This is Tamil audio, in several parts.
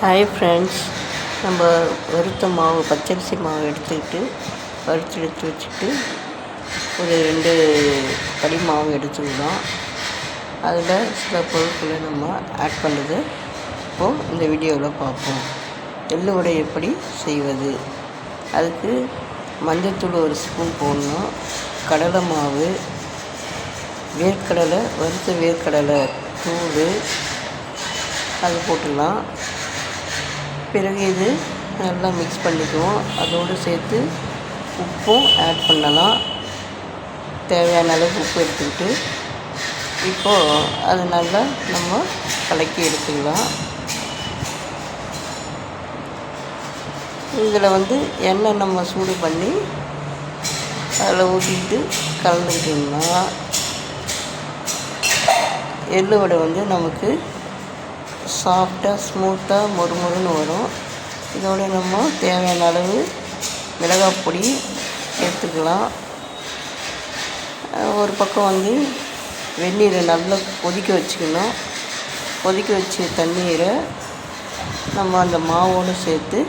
ஹாய் ஃப்ரெண்ட்ஸ் நம்ம வறுத்த மாவு பச்சரிசி மாவு எடுத்துக்கிட்டு வறுத்து எடுத்து வச்சுட்டு ஒரு ரெண்டு படி மாவு எடுத்துக்கலாம். அதில் சில பொருட்களை நம்ம ஆட் பண்ணுறது இப்போது இந்த வீடியோவில் பார்ப்போம். எள்ளு வடை எப்படி செய்வது? அதுக்கு மஞ்சத்தூள் ஒரு ஸ்பூன் போடணும். கடலை மாவு வேர்க்கடலை வறுத்த வேர்க்கடலை தூள் அது போட்டுடலாம். பிறகு இது நல்லா மிக்ஸ் பண்ணிக்குவோம். அதோடு சேர்த்து உப்பும் ஆட் பண்ணலாம். தேவையான அளவுக்கு உப்பு எடுத்துக்கிட்டு இப்போது அது நல்லா நம்ம கலக்கி எடுத்துக்கலாம். இதில் வந்து எண்ணெய் நம்ம சூடு பண்ணி அதில் ஊற்றிட்டு கலந்துக்கிட்டோம்னா எள்ளு வடை வந்து நமக்கு சாஃப்டாக ஸ்மூத்தாக மொறுமொறுன்னு வரும். இதோட நம்ம தேவையான அளவு மிளகாய் பொடி எடுத்துக்கலாம். ஒரு பக்கம் வந்து வெந்நீரை நல்லா கொதிக்க வச்சுக்கணும். கொதிக்க வச்ச தண்ணீரை நம்ம அந்த மாவோடு சேர்த்து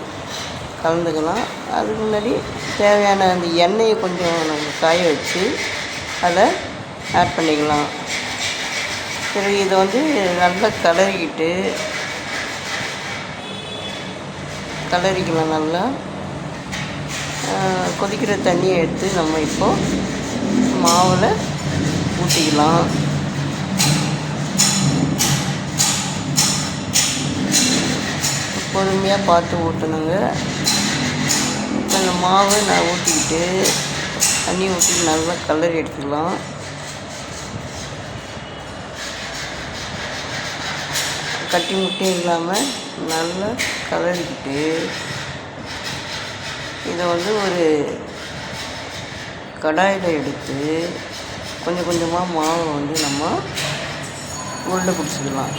கலந்துக்கலாம். அதுக்கு முன்னாடி தேவையான அந்த எண்ணெயை கொஞ்சம் நம்ம காய வச்சு அதை ஆட் பண்ணிக்கலாம். பிறகு இதை வந்து நல்லா கலரிக்கிட்டு கலரிக்கலாம் நல்லா. கொதிக்கிற தண்ணியை எடுத்து நம்ம இப்போது மாவில் ஊற்றிக்கலாம் பொறுமையாக பார்த்து ஊற்றணுங்க அந்த மாவை நான் ஊற்றிக்கிட்டு தண்ணி ஊற்றி நல்லா கலர் எடுத்துக்கலாம். கட்டி முட்டி இல்லாமல் நல்லா கலரிக்கிட்டு இதை வந்து ஒரு கடாயில் எடுத்து கொஞ்சம் கொஞ்சமாக மாவை வந்து நம்ம உருண்டை பிடிச்சிக்கலாம்.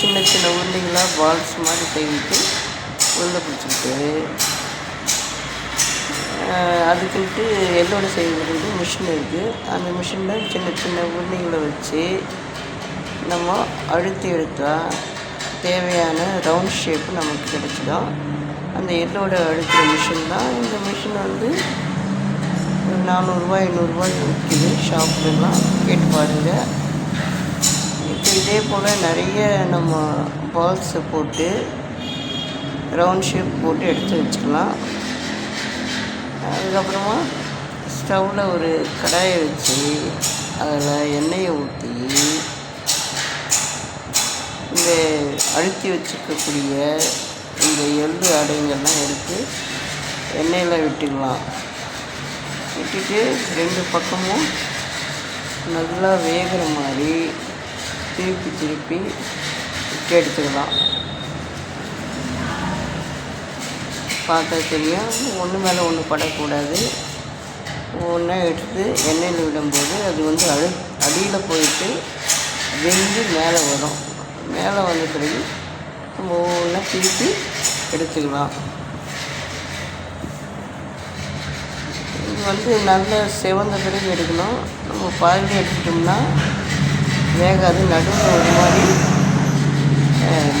சின்ன சின்ன உருண்டைகளாக பால்ஸ் மாதிரி செய்விட்டு உருண்டை பிடிச்சிக்கிட்டு அதுக்குன்ட்டு எள்ளோட செய்வதுக்கு மிஷின் இருக்குது அந்த மிஷினில் சின்ன சின்ன உருண்டைகளை வச்சு நம்ம அழுத்தி எடுத்தால் தேவையான ரவுண்ட் ஷேப்பு நமக்கு கிடச்சிடும் அந்த எல்லோட அழுத்துகிற மிஷின் தான். இந்த மிஷின் வந்து ஒரு நானூறுரூவா ஐநூறுரூவா விற்கிது ஷாப்லலாம் கேட்டு பாருங்கள் இப்போ இதே போல் நிறைய நம்ம பால்ஸை போட்டு ரவுண்ட் ஷேப் போட்டு எடுத்து வச்சுக்கலாம். அதுக்கப்புறமா ஸ்டவ்வில் ஒரு கடாயை வச்சு அதில் எண்ணெயை ஊற்றி இந்த அழுத்தி வச்சுருக்கக்கூடிய இந்த எள்ளு அடைங்கள்லாம் எடுத்து எண்ணெயில் விட்டுக்கலாம் விட்டுட்டு ரெண்டு பக்கமும் நல்லா வேகிற மாதிரி திருப்பி திருப்பி விட்டு எடுத்துக்கலாம் பார்த்தா தெரியும் ஒன்று மேலே ஒன்று படக்கூடாது. ஒன்றா எடுத்து எண்ணெயில் விடும்போது அது வந்து அழு அடியில் போயிட்டு வெந்து மேலே வரும். மேலே வந்த பிறகு நம்ம ஒவ்வொன்றா திருப்பி எடுத்துக்கலாம். இது வந்து நல்ல சிவந்த பிறகு எடுக்கணும். நம்ம பாதி எடுத்துட்டோம்னா வேகாது நடுவில் ஒரு மாதிரி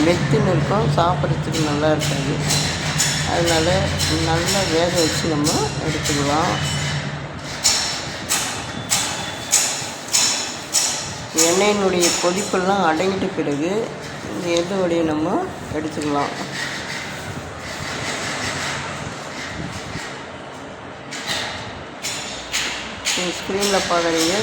மெத்துன்னு இருக்கும். சாப்பிட்றதுக்கு நல்லா இருக்காது. அதனால் நல்லா வேக வச்சு நம்ம எடுத்துக்கலாம். எண்ணெயினுடைய கொதிப்பெல்லாம் அடங்கிட்ட பிறகு இந்த எதுவடைய நம்ம எடுத்துக்கலாம். ஸ்க்ரீனில் பார்க்குறீங்க